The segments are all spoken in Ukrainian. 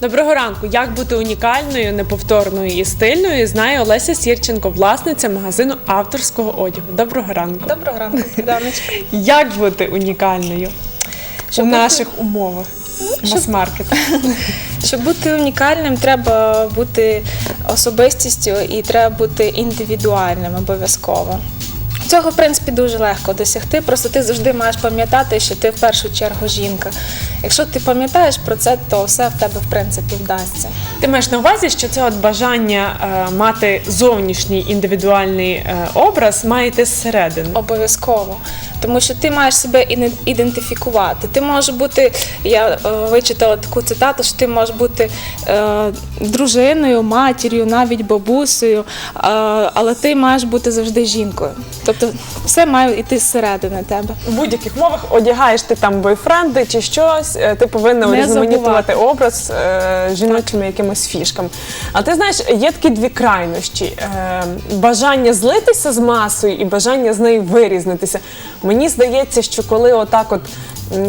Доброго ранку. Як бути унікальною, неповторною і стильною, знає Олеся Сірченко, власниця магазину авторського одягу. Доброго ранку. Доброго ранку, Богданочка. Як бути унікальною Щоб у бути- наших умовах? Мас-маркет. Щоб бути унікальним, треба бути особистістю і треба бути індивідуальним обов'язково. Цього, в принципі, дуже легко досягти. Просто ти завжди маєш пам'ятати, що ти в першу чергу жінка. Якщо ти пам'ятаєш про це, то все в тебе в принципі вдасться. Ти маєш на увазі, що це от бажання е, мати зовнішній індивідуальний е, образ має йти зсередини. Обов'язково. Тому що ти маєш себе ідентифікувати. Ти можеш бути, я е, вичитала таку цитату, що ти можеш бути е, дружиною, матір'ю, навіть бабусею, е, але ти маєш бути завжди жінкою. Тобто все має йти зсередини тебе. У будь-яких мовах одягаєш ти там бойфренди чи щось, е, ти повинна Не урізноманітувати образ е, жіночими якимось фішками. А ти знаєш, є такі дві крайнощі: е, бажання злитися з масою і бажання з нею вирізнитися. Мені здається, що коли отак от.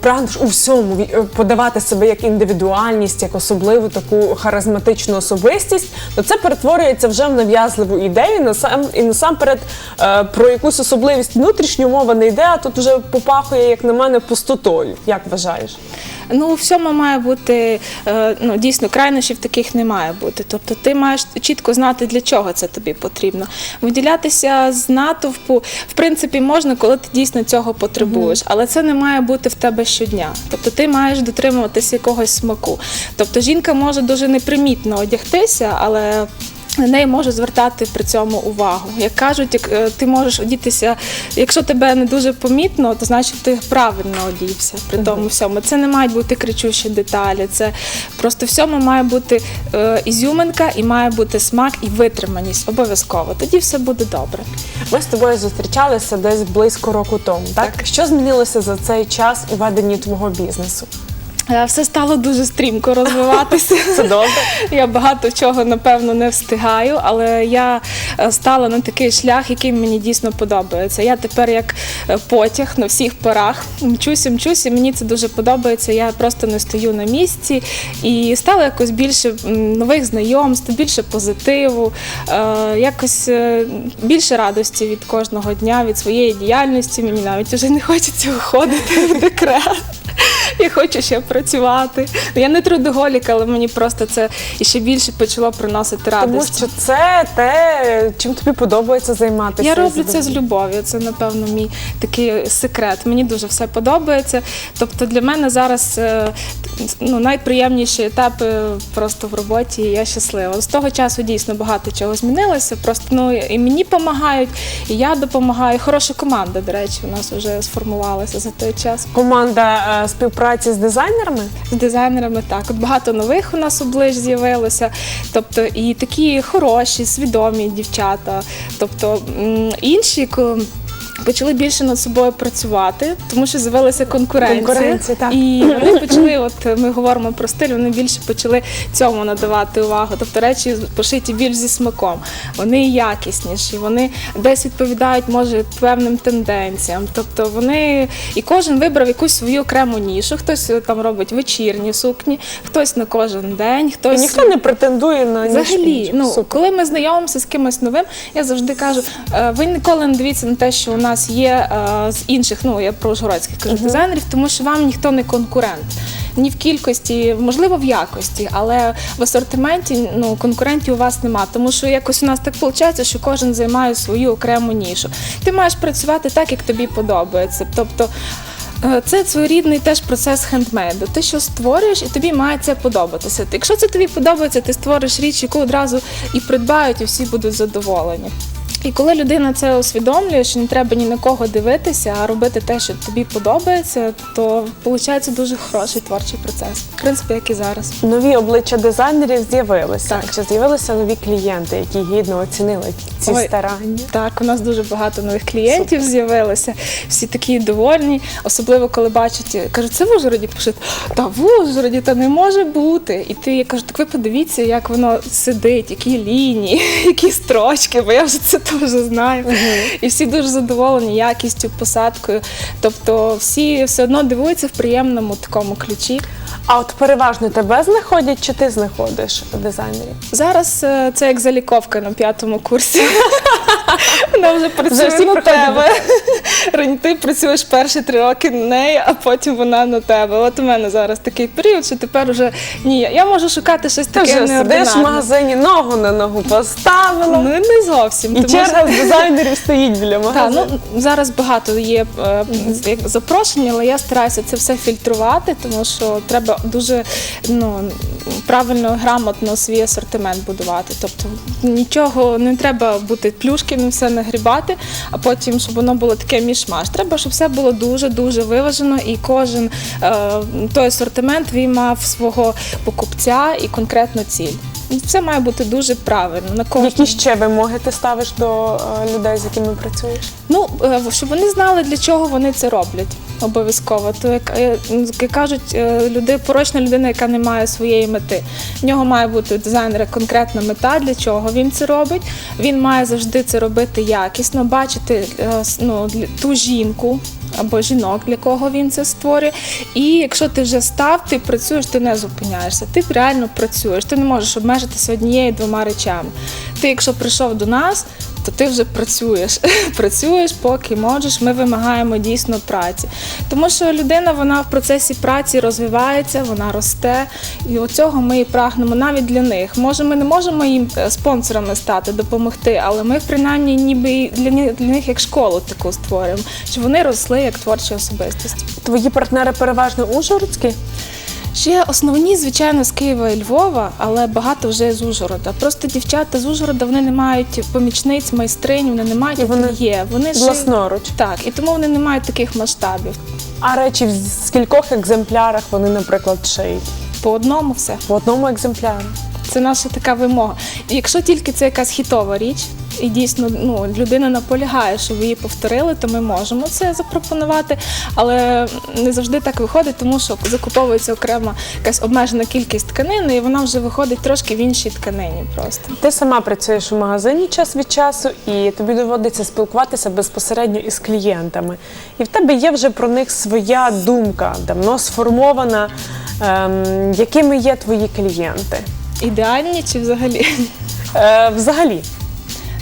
Прагнеш у всьому е, подавати себе як індивідуальність, як особливу таку харизматичну особистість, то це перетворюється вже в нав'язливу ідею. Насам і насамперед е, про якусь особливість внутрішню мова не йде, а тут вже попахує, як на мене, пустотою. Як вважаєш? Ну, у всьому має бути е, ну, дійсно крайнощів таких не має бути. Тобто ти маєш чітко знати, для чого це тобі потрібно. Виділятися з натовпу, в принципі, можна, коли ти дійсно цього потребуєш, але це не має бути в тебе щодня. Тобто ти маєш дотримуватися якогось смаку. Тобто жінка може дуже непримітно одягтися, але на неї може звертати при цьому увагу. Як кажуть, як е, ти можеш одітися, якщо тебе не дуже помітно, то значить ти правильно одівся при тому всьому. Це не мають бути кричущі деталі. Це просто всьому має бути е, ізюминка і має бути смак і витриманість. Обов'язково. Тоді все буде добре. Ми з тобою зустрічалися десь близько року тому. Так, що змінилося за цей час у веденні твого бізнесу? Е, Все стало дуже стрімко розвиватися. Це добре. Я багато чого напевно не встигаю, але я е, стала на такий шлях, який мені дійсно подобається. Я тепер як е, потяг на всіх парах мчуся, мчуся. Мені це дуже подобається. Я просто не стою на місці і стало якось більше м, нових знайомств, більше позитиву, е, якось е, більше радості від кожного дня, від своєї діяльності. Мені навіть вже не хочеться виходити в декрет. Я хочу ще працювати. Я не трудоголік, але мені просто це ще більше почало приносити Тому що це те, чим тобі подобається займатися. Я роблю це з любов'ю. Це напевно мій такий секрет. Мені дуже все подобається. Тобто для мене зараз е, ну, найприємніші етапи просто в роботі. і Я щаслива. З того часу дійсно багато чого змінилося. Просто ну і мені допомагають, і я допомагаю. Хороша команда, до речі, у нас вже сформувалася за той час. Команда е, співпраці з дизайнерами. з дизайнерами. Так, багато нових у нас облич з'явилося. Тобто і такі хороші, свідомі дівчата. Тобто інші. ко- Почали більше над собою працювати, тому що з'явилася конкуренція. Конкуренція, так. І вони почали, от ми говоримо про стиль, вони більше почали цьому надавати увагу. Тобто речі пошиті більш зі смаком. Вони якісніші, вони десь відповідають, може, певним тенденціям. Тобто вони і кожен вибрав якусь свою окрему нішу. Хтось е, там робить вечірні сукні, хтось на кожен день, І хтось ніхто не претендує на Взагалі, ну коли ми знайомимося з кимось новим, я завжди кажу: е, ви ніколи не дивіться на те, що у нас є е, з інших, ну я про ужгородських кажу дизайнерів, тому що вам ніхто не конкурент. Ні в кількості, можливо, в якості, але в асортименті ну, конкурентів у вас нема. Тому що якось у нас так виходить, що кожен займає свою окрему нішу. Ти маєш працювати так, як тобі подобається. Тобто Е, Це своєрідний теж процес хендмейду. Ти що створюєш, і тобі має це подобатися. Якщо це тобі подобається, ти створиш річ, яку одразу і придбають, і всі будуть задоволені. І коли людина це усвідомлює, що не треба ні на кого дивитися, а робити те, що тобі подобається, то виходить дуже хороший творчий процес. В принципі, як і зараз. Нові обличчя дизайнерів з'явилися. Так. Чи з'явилися нові клієнти, які гідно оцінили ці Ой. старання? Так, у нас дуже багато нових клієнтів з'явилося. Всі такі довольні, особливо коли бачать, кажуть, це в Ужгороді пишуть, та в Ужгороді та не може бути. І ти я кажу, так ви подивіться, як воно сидить, які лінії, які строчки, бо я вже це теж знаю. І всі дуже задоволені якістю, посадкою. Тобто всі все одно дивуються в приємному такому ключі. А от переважно тебе знаходять, чи ти знаходиш дизайнерів? Зараз е, це як заліковка на п'ятому курсі. Вона вже працює на тебе. Рані, Ти працюєш перші три роки на неї, а потім вона на тебе. От у мене зараз такий період, що тепер вже ні, я можу шукати щось Ти таке вже сидиш в неординарне. магазині, ногу на ногу поставила. Ну не зовсім. і тому черга з дизайнерів стоїть біля Так, магазину. ну зараз багато є е, як запрошень, але я стараюся це все фільтрувати, тому що треба дуже ну правильно, грамотно свій асортимент будувати. Тобто нічого не треба бути плюшківним, все нагрібати, а потім, щоб воно було таке мішмаш. Треба, щоб все було дуже дуже виважено, і кожен е, той асортимент він мав свого покупця і конкретну ціль. Все має бути дуже правильно на кожному. Які ще вимоги ти ставиш до е, людей, з якими працюєш? Ну, е, щоб вони знали, для чого вони це роблять. Обов'язково. То як, е, як кажуть, е, люди, порочна людина, яка не має своєї мети. В нього має бути у дизайнера конкретна мета, для чого він це робить. Він має завжди це робити якісно, бачити е, ну, ту жінку. Або жінок, для кого він це створює. І якщо ти вже став, ти працюєш, ти не зупиняєшся. Ти реально працюєш. Ти не можеш обмежитися однією двома речами. Ти, якщо прийшов до нас, то ти вже працюєш. працюєш, поки можеш. Ми вимагаємо дійсно праці. Тому що людина вона в процесі праці розвивається, вона росте. І оцього ми і прагнемо навіть для них. Може, ми не можемо їм е, спонсорами стати, допомогти, але ми принаймні ніби для них, для них як школу таку створюємо, щоб вони росли як творчі особистості. Твої партнери переважно ужгородські? Ще основні, звичайно, з Києва і Львова, але багато вже з Ужгорода. Просто дівчата з Ужгорода вони не мають помічниць, майстринь, вони не мають І вони є. Вони шиють- Власноруч. Так, і тому вони не мають таких масштабів. А речі в скількох екземплярах вони, наприклад, шиють? По одному все. В одному екземплярі. Це наша така вимога. Якщо тільки це якась хітова річ, і дійсно ну, людина наполягає, щоб її повторили, то ми можемо це запропонувати. Але не завжди так виходить, тому що закуповується окрема якась обмежена кількість тканини, і вона вже виходить трошки в іншій тканині просто. Ти сама працюєш у магазині час від часу, і тобі доводиться спілкуватися безпосередньо із клієнтами. І в тебе є вже про них своя думка, давно сформована. Ем, якими є твої клієнти? Ідеальні чи взагалі? Е, взагалі,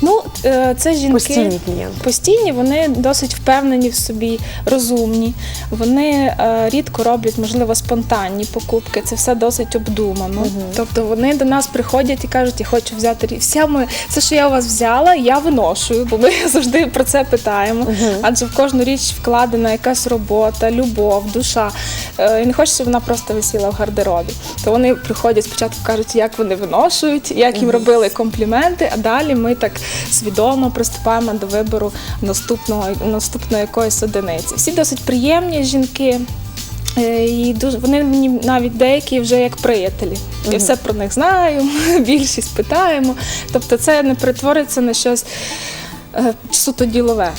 Ну, е, це жінки. постійні клієнти. Постійні, вони досить впевнені в собі, розумні. Вони е, рідко роблять, можливо, спонтанні покупки. Це все досить обдумано. Тобто вони до нас приходять і кажуть, я хочу взяти вся моя, все, що я у вас взяла, я виношую, бо ми завжди про це питаємо. Адже в кожну річ вкладена якась робота, любов, душа. Е, і не хочеться, щоб вона просто висіла в гардеробі. То вони приходять спочатку кажуть, як вони виношують, як їм робили компліменти, а далі ми так свідомо приступаємо до вибору наступного наступної якоїсь одиниці. Всі досить приємні жінки. е, І дуже вони мені навіть деякі вже як приятелі. Я все про них знаю, більшість питаємо. Тобто це не перетвориться на щось е, суто ділове.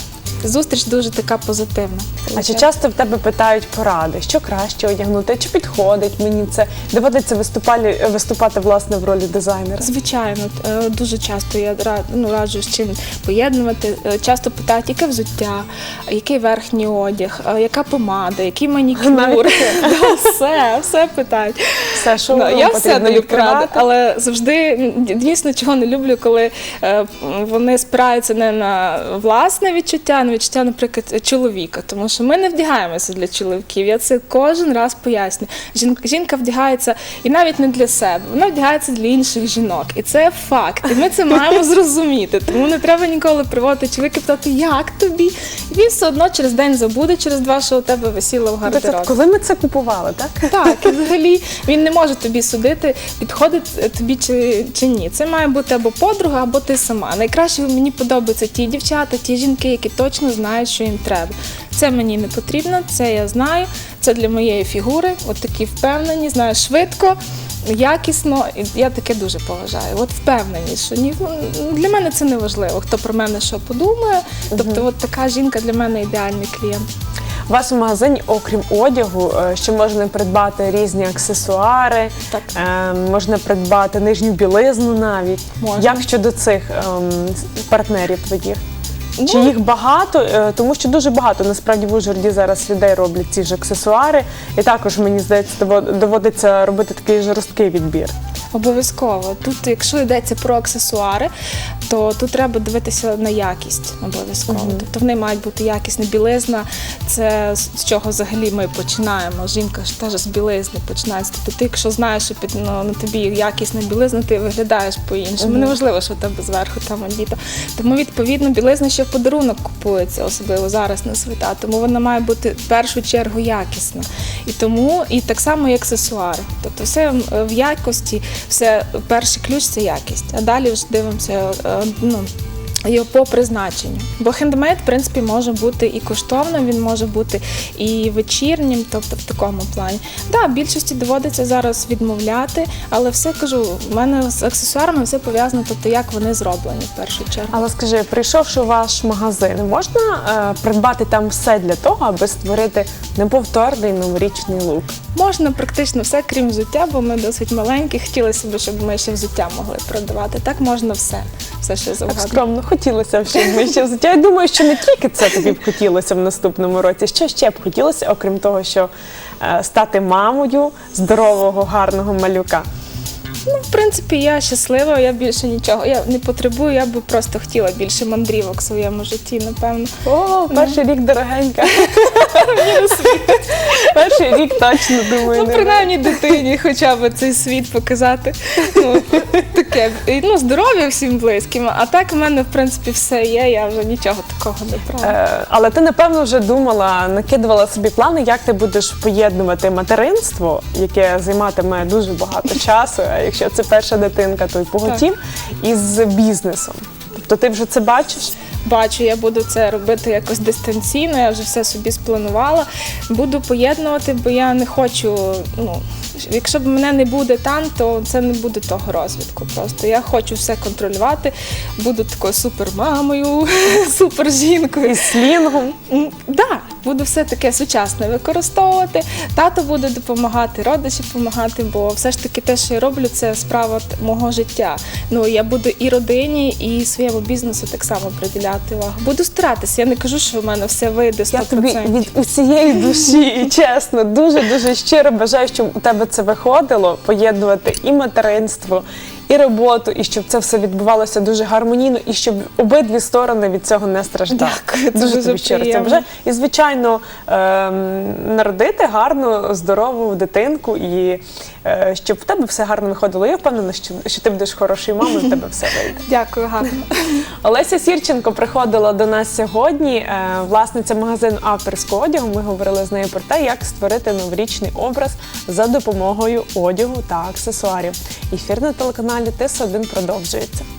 Зустріч дуже така позитивна. А чи часто в тебе питають поради, що краще одягнути, чи підходить мені це? Доводиться виступати, виступати власне в ролі дизайнера. Звичайно, е, дуже часто я ну, раджу з чим поєднувати. Е, Часто питають, яке взуття, який верхній одяг, е, яка помада, який манікюр. Все, все питають. Все, що Ну, я все даю поради, але завжди дійсно чого не люблю, коли е, вони спираються не на власне відчуття, а на відчуття, наприклад, чоловіка. Тому що ми не вдягаємося для чоловіків. Я це кожен раз пояснюю. Жінка, жінка вдягається і навіть не для себе, вона вдягається для інших жінок. І це факт. І ми це маємо зрозуміти. Тому не треба ніколи приводити чоловіка питати, як тобі? І він все одно через день забуде, через два, що у тебе висіло в Тобто, гардеробі. коли ми це купували, так? Так, і взагалі він не може тобі судити, підходить тобі чи, чи ні. Це має бути або подруга, або ти сама. Найкраще мені подобаються ті дівчата, ті жінки, які точно знають, що їм треба. Це мені не потрібно, це я знаю. Це для моєї фігури. От такі впевнені, знаю швидко. Якісно, і я таке дуже поважаю. От впевнені, що ні ну, для мене це не важливо, хто про мене що подумає. Тобто, от така жінка для мене ідеальний клієнт. У вас у магазині, окрім одягу, е, ще можна придбати різні аксесуари, Так. е, можна придбати нижню білизну навіть. Можна. Як щодо цих ем, партнерів твоїх? Чи їх багато? Е, Тому що дуже багато насправді в Ужгороді зараз людей роблять ці ж аксесуари, і також мені здається, дово- доводиться робити такий жорсткий відбір. Обов'язково. Тут, якщо йдеться про аксесуари, то тут треба дивитися на якість обов'язково. Тобто в неї мають бути якісна білизна. Це з з чого взагалі ми починаємо. Жінка ж теж з білизни починається. Тобто ти, якщо знаєш, що під ну, на тобі якісна білизна, ти виглядаєш по-іншому. Неважливо, що в тебе зверху там одіто. Тому відповідно білизна ще в подарунок купується, особливо зараз на свята. Тому вона має бути в першу чергу якісна. І тому і так само і аксесуари. Тобто все в якості, все перший ключ це якість. А далі вже дивимося. е, Ну, його по призначенню. Бо хендмейд, в принципі, може бути і коштовним, він може бути і вечірнім, тобто в такому плані. Так, да, більшості доводиться зараз відмовляти, але все кажу, в мене з аксесуарами все пов'язано, тобто як вони зроблені в першу чергу. Але скажи, прийшовши в ваш магазин, можна е, придбати там все для того, аби створити неповторний новорічний лук? Можна практично все, крім взуття, бо ми досить маленькі. Хотілося б, щоб ми ще взуття могли продавати. Так можна все, все ще Так скромно хотілося б, ще взуття. Я думаю, що не тільки це тобі б хотілося в наступному році. Що ще б хотілося, окрім того, що е, стати мамою здорового, гарного малюка. Ну, в принципі, я щаслива, я більше нічого. Я не потребую, я би просто хотіла більше мандрівок в своєму житті, напевно. О, перший рік дорогенька. перший рік точно думаю. Ну, принаймні дитині хоча б цей світ показати. Ну, таке. Ну, здоров'я всім близьким. А так в мене, в принципі, все є, я вже нічого такого не брала. Е, Але ти напевно вже думала, накидувала собі плани, як ти будеш поєднувати материнство, яке займатиме дуже багато часу. Якщо це перша дитинка, то й поготів, із бізнесом. Тобто ти вже це бачиш? Бачу, я буду це робити якось дистанційно, я вже все собі спланувала. Буду поєднувати, бо я не хочу. Ну, якщо б мене не буде там, то це не буде того розвитку. Просто я хочу все контролювати, буду такою супермамою, супержінкою. Із слінгом. М, Да, буду все таке сучасне використовувати. Тато буде допомагати, родичі допомагати, бо все ж таки те, що я роблю, це справа мого життя. Ну я буду і родині, і своєму бізнесу так само приділяти увагу. Буду старатися. Я не кажу, що в мене все вийде 100%. Я тобі від усієї душі чесно, дуже дуже щиро бажаю, щоб у тебе це виходило, поєднувати і материнство, і роботу, і щоб це все відбувалося дуже гармонійно, і щоб обидві сторони від цього не страждали. Дякую, дуже дуже тобі щиро це бажаю. І звичайно, ем, народити гарну, здорову дитинку, і е, щоб в тебе все гарно виходило. Я впевнена, що, що ти будеш хорошою мамою, в тебе все вийде. Дякую, гарно. Олеся Сірченко приходила до нас сьогодні, е, власниця магазину авторського одягу. Ми говорили з нею про те, як створити новорічний образ за допомогою одягу та аксесуарів. Ефір на телеканалі ТИС 1 продовжується.